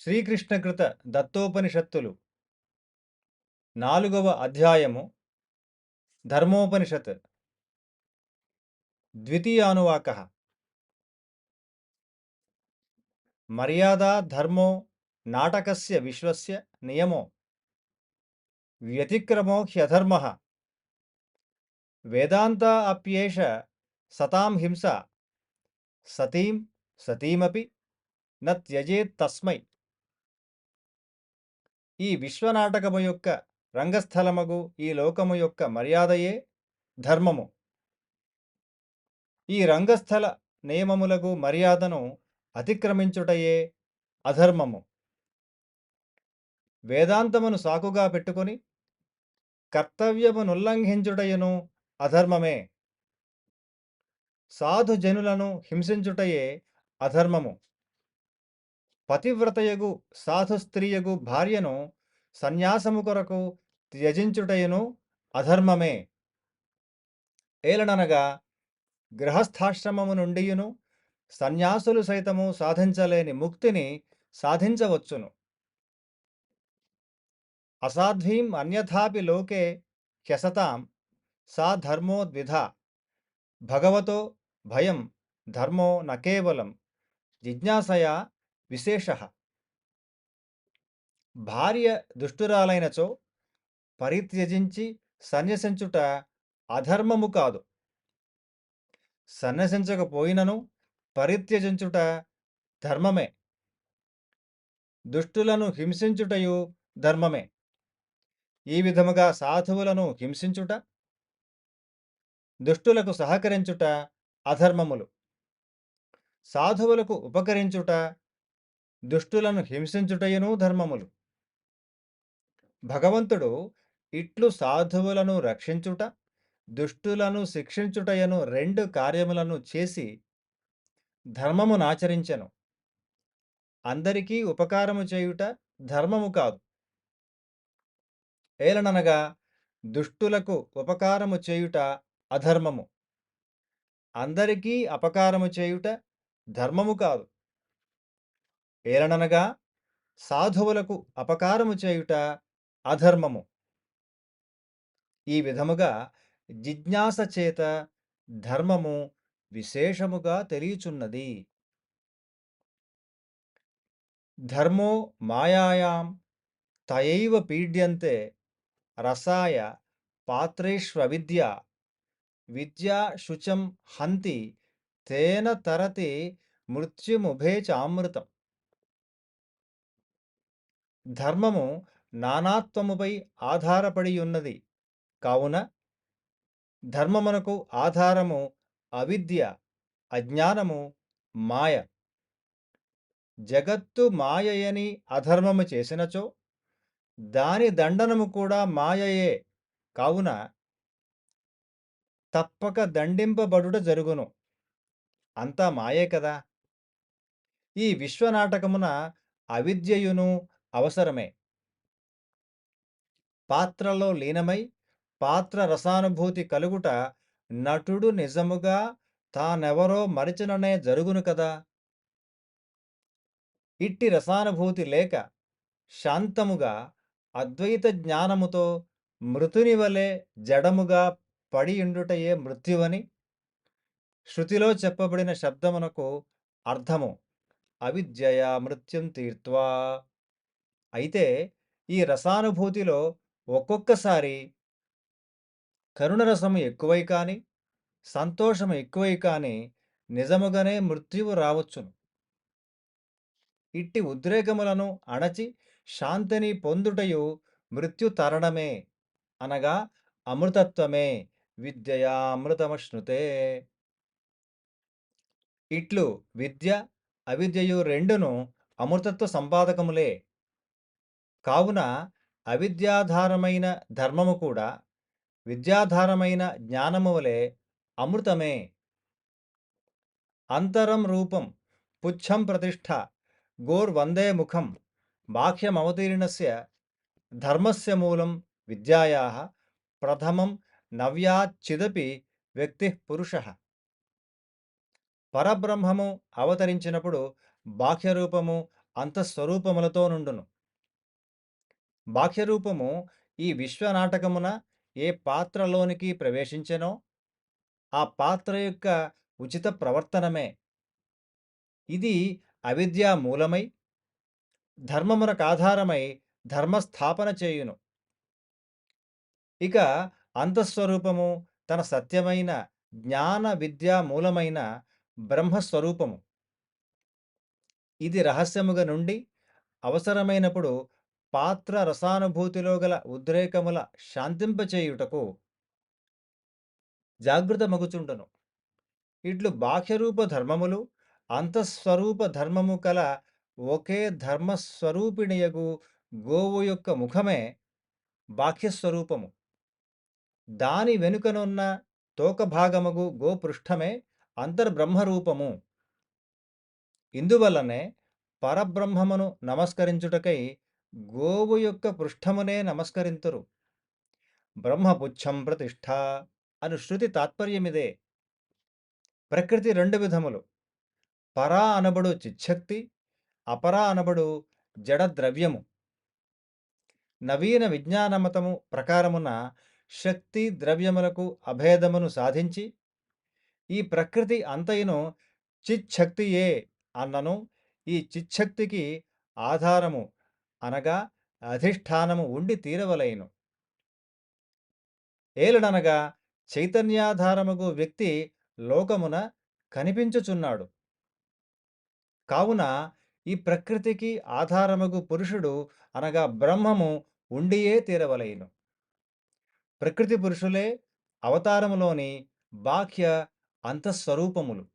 శ్రీకృష్ణకృత దత్తోపనిషత్తులు నాలుగవ అధ్యాయము ధర్మోపనిషత్ ద్వితీయానువాక మర్యాదా ధర్మో నాటకస్య విశ్వస్య నియమో వ్యతిక్రమో హ్యధర్మ వేదాంత అప్యేష సతాం హింస సతీం సతీమపి న త్యజేత్ తస్మై ఈ విశ్వనాటకము యొక్క రంగస్థలమగు ఈ లోకము యొక్క మర్యాదయే ధర్మము. ఈ రంగస్థల నియమములకు మర్యాదను అతిక్రమించుటయే అధర్మము. వేదాంతమును సాకుగా పెట్టుకొని కర్తవ్యమునుల్లంఘించుటయును అధర్మమే. సాధు జనులను హింసించుటయే అధర్మము. పతివ్రతయగు సాధు స్త్రీయగు భార్యను సన్యాసము కొరకు త్యజించుటయును అధర్మమే. ఏలననగా గృహస్థాశ్రమము నుండియును సన్యాసులు సైతము సాధించలేని ముక్తిని సాధించవచ్చును. అసాధ్వీం అన్యథాపి లోకే హ్యసతాం సా ధర్మో ద్విధా. భగవతో భయం ధర్మో న కేవలం. జిజ్ఞాసయా విశేష. భార్య దుష్టురాలైనచో పరిత్యజించి సన్యసించుట అధర్మము కాదు. సన్యసించకపోయినను పరిత్యజించుట ధర్మమే. దుష్టులను హింసించుటయు ధర్మమే. ఈ విధముగా సాధువులను హింసించుట దుష్టులకు సహకరించుట అధర్మములు. సాధువులకు ఉపకరించుట దుష్టులను హింసించుటయును ధర్మములు. భగవంతుడు ఇట్లు సాధువులను రక్షించుట దుష్టులను శిక్షించుటయను రెండు కార్యములను చేసి ధర్మమునాచరించెను అందరికీ ఉపకారము చేయుట ధర్మము కాదు. ఏలననగా దుష్టులకు ఉపకారము చేయుట అధర్మము. అందరికీ అపకారము చేయుట ధర్మము కాదు. ఏలననగా సాధువులకు అపకారము చేయుట అధర్మము. ఈ విధముగా జిజ్ఞాస చేత ధర్మము విశేషముగా తెలియచున్నది. ధర్మో మాయాయాం తయైవ పీడ్యంతే రసాయ పాత్రేష్వవిద్య విద్యా శుచం హంతి తేన తరతి మృత్యుముభే చామృతం ధర్మము నానాత్వముపై ఆధారపడి ఉన్నది. కావున ధర్మమునకు ఆధారము అవిద్య అజ్ఞానము మాయ. జగత్తు మాయయని అధర్మము చేసినచో దాని దండనము కూడా మాయయే. కావున తప్పక దండింపబడుట జరుగును. అంతా మాయే కదా! ఈ విశ్వనాటకమున అవిద్యయును అవసరమే. పాత్రలో లీనమై పాత్ర రసానుభూతి కలుగుట నటుడు నిజముగా తానెవరో మరిచిననే జరుగును కదా. ఇట్టి రసానుభూతి లేక శాంతముగా అద్వైత జ్ఞానముతో మృతుని వలె జడముగా పడియుండుటయే మృత్యువని శృతిలో చెప్పబడిన శబ్దమునకు అర్థము. అవిద్యయా మృత్యుం తీర్త్వా. అయితే ఈ రసానుభూతిలో ఒక్కొక్కసారి కరుణరసము ఎక్కువై కానీ సంతోషము ఎక్కువై కానీ నిజముగానే మృత్యువు రావచ్చును. ఇట్టి ఉద్రేకములను అణచి శాంతిని పొందుటయు మృత్యు తరణమే అనగా అమృతత్వమే విద్యయా అమృతమశ్నుతే. ఇట్లు విద్య అవిద్యయు రెండును అమృతత్వ సంపాదకములే. కావున అవిద్యాధారమైన ధర్మము కూడా విద్యాధారమైన జ్ఞానము వలె అమృతమే. అంతరం రూపం పుచ్చం ప్రతిష్ట గోర్వందే ముఖం బాహ్యమవతీర్ణస్య ధర్మస్య మూలం విద్యాయా ప్రథమం నవ్యాచ్చిదపి వ్యక్తి పురుష. పరబ్రహ్మము అవతరించినప్పుడు బాహ్యరూపము అంతఃస్వరూపములతో నుండును. బాహ్యరూపము ఈ విశ్వనాటకమున ఏ పాత్రలోనికి ప్రవేశించెనో ఆ పాత్ర యొక్క ఉచిత ప్రవర్తనమే. ఇది అవిద్యా మూలమై ధర్మమునకు ఆధారమై ధర్మస్థాపన చేయును. ఇక అంతఃస్వరూపము తన సత్యమైన జ్ఞాన విద్యా మూలమైన బ్రహ్మస్వరూపము. ఇది రహస్యముగా నుండి అవసరమైనప్పుడు పాత్ర రసానుభూతిలో గల ఉద్రేకముల శాంతింపచేయుటకు జాగ్రత్త మగుచుండను. ఇట్లు బాహ్యరూప ధర్మములు అంతఃస్వరూప ధర్మము కల ఒకే ధర్మస్వరూపిణియగు గోవు యొక్క ముఖమే బాహ్యస్వరూపము. దాని వెనుకనున్న తోకభాగముగు గోపృష్ఠమే అంతర్బ్రహ్మరూపము. ఇందువల్లనే పరబ్రహ్మమును నమస్కరించుటకై గోవు యొక్క పృష్ఠమునే నమస్కరింతురు. బ్రహ్మపుచ్చం ప్రతిష్ఠ అను శృతి తాత్పర్యమిదే. ప్రకృతి రెండు విధములు. పరా అనబడు చిచ్చక్తి అపరా అనబడు జడద్రవ్యము. నవీన విజ్ఞానమతము ప్రకారమున శక్తి ద్రవ్యములకు అభేదమును సాధించి ఈ ప్రకృతి అంతయును చిచ్చక్తియే అన్నను ఈ చిచ్చక్తికి ఆధారము అనగా అధిష్టానము ఉండి తీరవలైను. ఏలడనగా చైతన్యాధారముగు వ్యక్తి లోకమున కనిపించుచున్నాడు. కావున ఈ ప్రకృతికి ఆధారముగు పురుషుడు అనగా బ్రహ్మము ఉండియే తీరవలైను. ప్రకృతి పురుషులే అవతారములోని బాహ్య అంతఃస్వరూపములు.